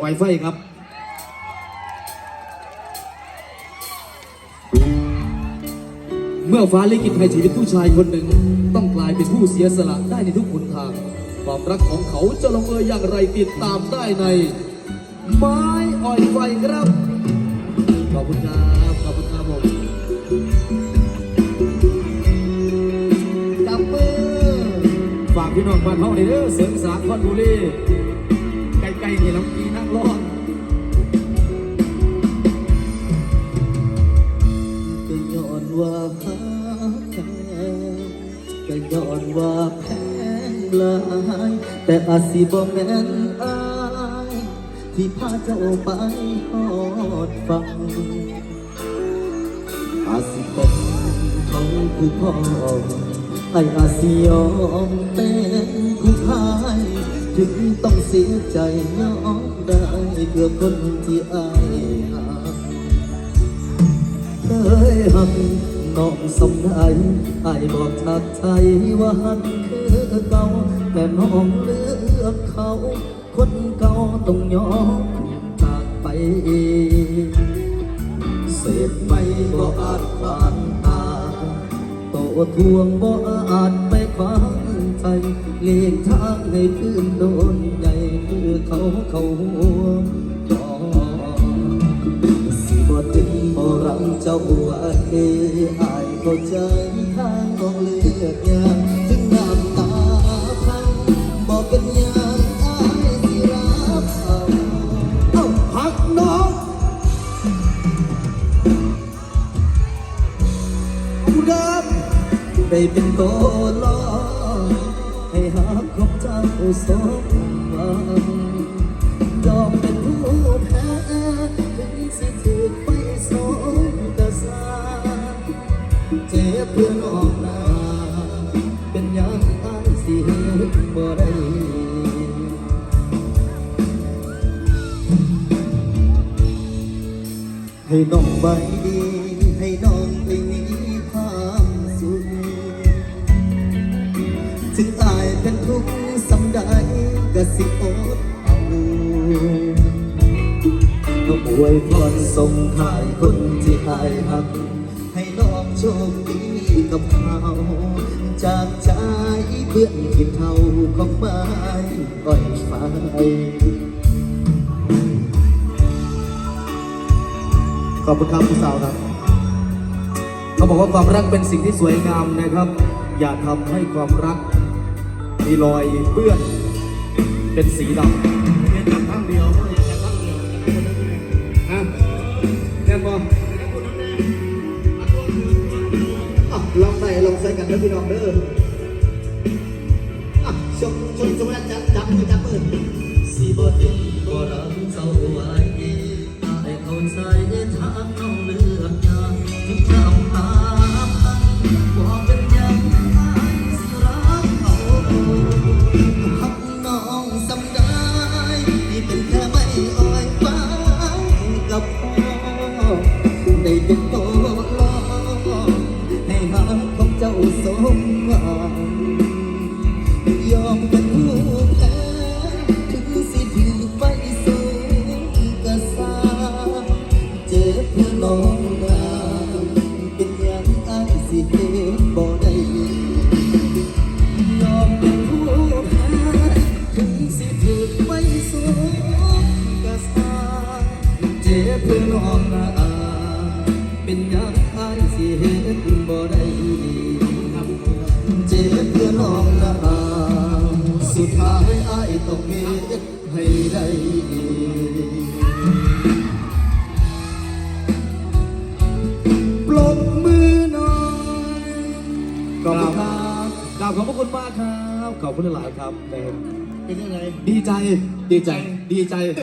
ไวไฟครับเมื่อฟ้าลิขิตให้ชีวิตผู้ชายคนหนึ่ง ต้องกลายเป็นผู้เสียสละได้ในทุกหนทาง ความรักของเขาจะลงเอยอย่างไรติดตามได้ใน ไม้อ่อยไฟครับ ขอบคุณครับ ขอบคุณครับผมจับมือฝากพี่น้องบ้านเฮาเด้อเสริมสารคอนบุรีใกล้ๆนี่น้ำปีนั่ รอดก็ย้อนว่าหักแท้ก็ย้อนว่าแพงหลายแต่อาจสิบ่แม่นอายที่พาเจ้าไปหอดฟังอาจสิเป็นเขาผู้พ่อไอ้อาจสิยอมเป็นผู้พาย ถึงต้องเสียใจยอมได้เพื่อคนที่อายหาเคยหักน้องสมได้ไอบอกชัดใจว่าหักคือเก่าแต่น้องเลือกเขา คนเก่าต้องยอมจากไปเองเสพไม่บ่อาจขวางตาโตทวงบ่อาจ เลียงทางให้คืนโดนใหญ่คือเขาเขาหัวจอสิบ่ถึงบ่รังเจ้าว่าเออายเข้าใจทางของเลือกยาถึงน้ำตาพังบ่เป็นยังอายสิรับเอาเอ้าหักน้องผู้ดำได้เป็นโตลอ สมหวังยอมเป็นผู้แพ้ถึงสิถูกไปสองกษาเจ็บเพื่อนออกหน้าเป็นอยังอายสิเห็นบ่ได้ให้น้องไปดีให้น้องไปมีความสุขถึงอายเป็นทุกข์สำ ใดก็สิอดเอาก็อวยพรส่งทายคนที่อายหัก ให้น้องโชคดีกับเขาจากใจเพื่อนที่เท่าของไม้อ้อยฟ้าขอบคุณครับผู้สาวครับ เขาบอกว่าความรักเป็นสิ่งที่สวยงามนะครับ อย่าทำให้ความรัก มีรอยเปื้อนเป็นสีดำเรียนกันครั้งเดียวเรียนกันครั้งเดียวฮะแน่นบออะลองใส่ลองใส่กันเด้อพี่น้องเด้ออะชมชมชมแล้วจับจับมือจับมือสีบ่ติดบ่รังเศร้าไว้อายเข้าใจ เจ็บเพื่อน้องนาเป็นอย่างอายสิเหตุบ่ได้ยอมเป็นผู้แพ้ถึงสิถือไปสูงกะสาเจ็บเพื่อน้องนาเป็นอยังอายสิเห็นบ่ได้เจ็บเพื่อน้องละอาสุดท้ายอายต้องเฮ็ดให้ได้ ขอบคุณครับกราบขอบพระคุณมากครับ ขอบคุณหลายๆครับนะครับเป็นยังไงดีใจ ดีใจ ดีใจ